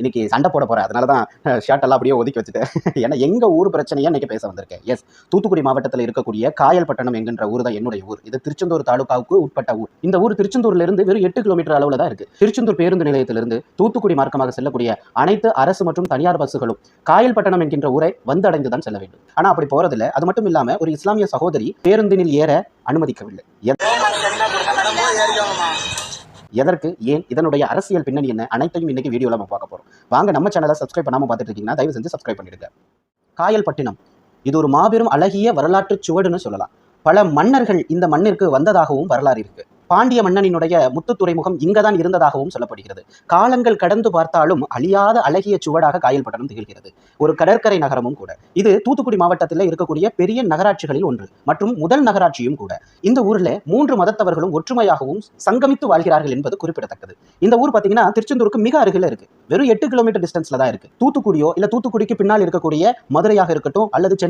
இன்னைக்கு சண்டை போட போறேன். அதனால தான் ஷர்ட் எல்லாம் அப்படியே ஒதுக்கி வச்சுட்டேன் ஏன்னா எங்க ஊர் பிரச்சனையாக இன்னைக்கு பேச வந்திருக்கேன். எஸ் தூத்துக்குடி மாவட்டத்தில் இருக்கக்கூடிய காயல்பட்டணம் என்கின்ற ஊர் தான் என்னுடைய ஊர். இது திருச்செந்தூர் தாலுகாவுக்கு உட்பட்ட ஊர். இந்த ஊர் திருச்செந்தூர்ல இருந்து வெறும் எட்டு கிலோமீட்டர் அளவுல தான் இருக்கு. திருச்செந்தூர் பேருந்து நிலையத்திலிருந்து தூத்துக்குடி மார்க்கமாக செல்லக்கூடிய அனைத்து அரசு மற்றும் தனியார் பஸ்ஸுகளும் காயல்பட்டணம் என்கின்ற ஊரை வந்தடைந்து தான் செல்ல வேண்டும். ஆனா அப்படி போறதில்ல. அது மட்டும் இல்லாம ஒரு இஸ்லாமிய சகோதரி பேருந்தினில் ஏற அனுமதிக்கவில்லை. எதற்கு ஏன் இதனுடைய அரசியல் பின்னணி என்ன? அனைத்தையும் இன்னைக்கு வீடியோல நம்ம பார்க்க போறோம். வாங்க நம்ம சேனலை சப்ஸ்கிரைப் பண்ணாமல் பார்த்துட்டு இருக்கீங்கன்னா தயவு செஞ்சு சப்ஸ்கிரைப் பண்ணிடுங்க. காயல்பட்டினம் இது ஒரு மாபெரும் அழகிய வரலாற்று சுவடுன்னு சொல்லலாம். பல மன்னர்கள் இந்த மண்ணிற்கு வந்ததாகவும் வரலாறு இருக்கு. பாண்டிய மன்னனினுடைய முத்து துறைமுகம் இங்கதான் இருந்ததாகவும் சொல்லப்படுகிறது. காலங்கள் கடந்து பார்த்தாலும் அழியாத அழகிய சுவடாக காயல்பட்டணம் திகழ்கிறது. ஒரு கடற்கரை நகரமும் கூட. இது தூத்துக்குடி மாவட்டத்தில் இருக்கக்கூடிய பெரிய நகராட்சிகளில் ஒன்று. மற்றும் முதல் நகராட்சியும் கூட. இந்த ஊர்ல மூன்று மதத்தவர்களும் ஒற்றுமையாகவும் சங்கமித்து வாழ்கிறார்கள் என்பது குறிப்பிடத்தக்கது. இந்த ஊர் பாத்தீங்கன்னா திருச்செந்தூருக்கு மிக அருகில் இருக்கு. வெறும் எட்டு கிலோமீட்டர் டிஸ்டன்ஸ்ல தான் இருக்கு. தூத்துக்குடியோ இல்ல தூத்துக்குடிக்கு பின்னால் இருக்கக்கூடிய மதுரையாக இருக்கட்டும் அல்லது சென்னை